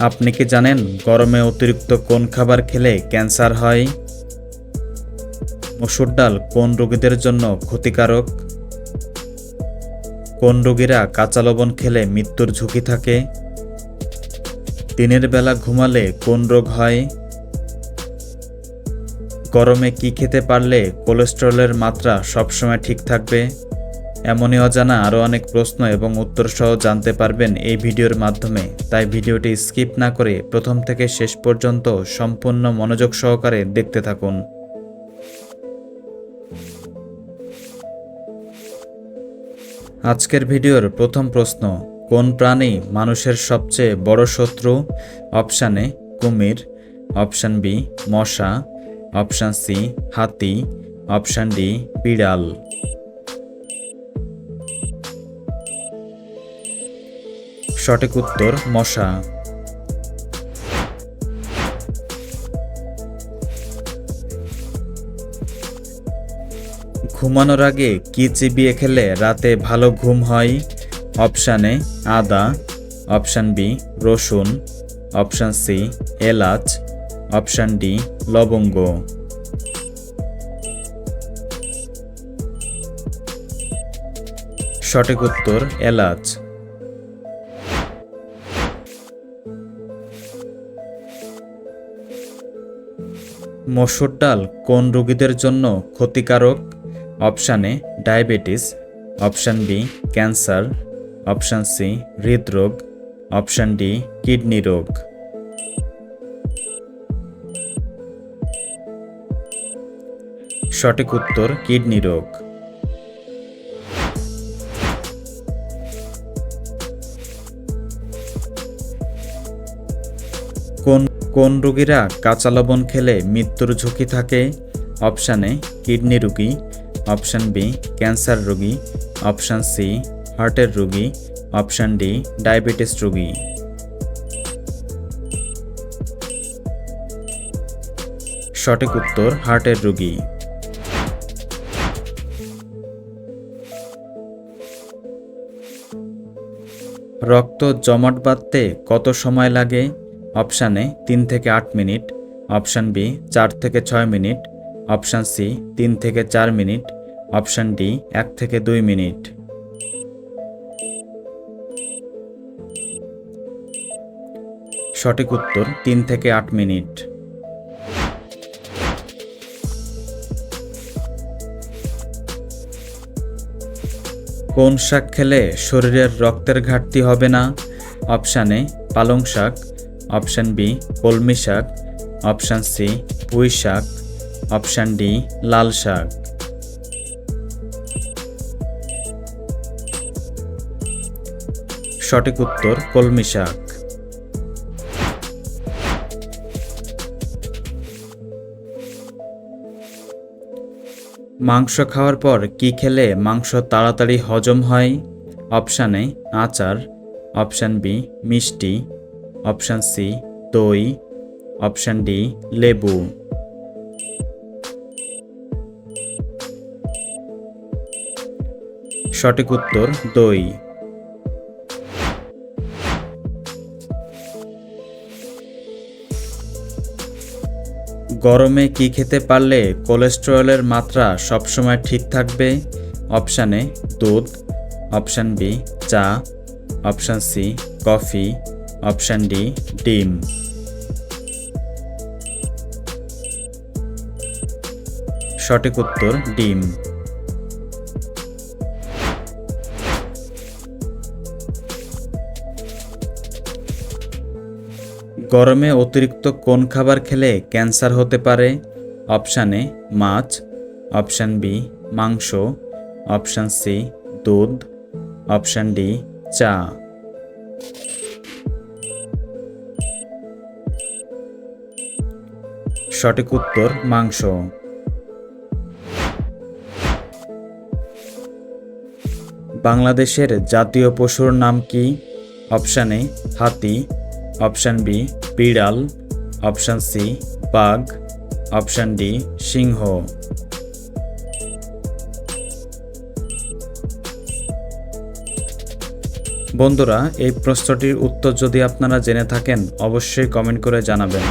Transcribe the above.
আপনি কি জানেন গরমে অতিরিক্ত কোন খাবার খেলে ক্যান্সার হয়? মসুর ডাল কোন রোগীদের জন্য ক্ষতিকারক? কোন রোগীরা কাঁচা লবণ খেলে মৃত্যুর ঝুঁকি থাকে? দিনের বেলা ঘুমালে কোন রোগ হয়? গরমে কি খেতে পারলে কোলেস্টেরলের মাত্রা সবসময় ঠিক থাকবে? এমনই অজানা আরও অনেক প্রশ্ন এবং উত্তর সহ জানতে পারবেন এই ভিডিওর মাধ্যমে। তাই ভিডিওটি স্কিপ না করে প্রথম থেকে শেষ পর্যন্ত সম্পূর্ণ মনোযোগ সহকারে দেখতে থাকুন। আজকের ভিডিওর প্রথম প্রশ্ন, কোন প্রাণী মানুষের সবচেয়ে বড় শত্রু? অপশান কুমির। অপশান বি, মশা। অপশান সি, হাতি। অপশান ডি, বিড়াল। সঠিক উত্তর, মশা। ঘুমানোর আগে কি চিবিয়ে খেলে রাতে ভালো ঘুম হয়? অপশান এ, আদা। অপশান বি, রসুন। অপশান সি, এলাচ। অপশান ডি, লবঙ্গ। সঠিক উত্তর, এলাচ। মসুর ডাল কোন রোগীদের জন্য ক্ষতিকারক? Option A, diabetes, option B, cancer, option C, হৃদরোগ, অপশান ডি, কিডনি রোগ। সঠিক উত্তর, কিডনি রোগ। কোন রোগীরা কাঁচা লবণ খেলে মৃত্যুর ঝুঁকি থাকে? অপশান এ, কিডনি রোগী। অপশান বি, ক্যান্সার রোগী। অপশান সি, হার্টের রোগী। অপশান ডি, ডায়াবেটিস রোগী। সঠিক উত্তর, হার্টের রোগী। রক্ত জমাট বাঁধতে কত সময় লাগে? অপশান এ, তিন থেকে আট মিনিট। অপশান বি, চার থেকে ছয় মিনিট। অপশান সি, তিন থেকে চার মিনিট। অপশান ডি, এক থেকে দুই মিনিট। সঠিক উত্তর, তিন থেকে আট মিনিট। কোন শাক খেলে শরীরের রক্তের ঘাটতি হবে না? অপশান পালং শাক। অপশান বি, কলমি শাক। অপশান সি, পুঁই শাক। অপশান ডি, লাল শাক। সঠিক উত্তর, কলমি শাক। মাংস খাওয়ার পর কি খেলে মাংস তাড়াতাড়ি হজম হয়? অপশান এ, আচার। অপশান বি, মিষ্টি। অপশান সি, দই। অপশান ডি, লেবু। সঠিক উত্তর, দই। গরমে কি খেতে পারলে কোলেস্টেরলের মাত্রা সবসময় ঠিক থাকবে? অপশানে দুধ। অপশান বি, চা। Option C, coffee. Option D ডিম সঠিক উত্তর ডিম গরমে অতিরিক্ত কোন খাবার খেলে ক্যান্সার হতে পারে? অপশান এ মাছ. অপশান বি মাংস. অপশান সি দুধ. অপশান ডি চা. সঠিক উত্তর মাংস। বাংলাদেশের জাতীয় পশুর নাম কি? অপশান এ, হাতি, অপশান বি, বিড়াল, অপশান সি, বাঘ, অপশান ডি, সিংহ। বন্ধুরা, এই প্রশ্নটির উত্তর যদি আপনারা জেনে থাকেন, অবশ্যই কমেন্ট করে জানাবেন।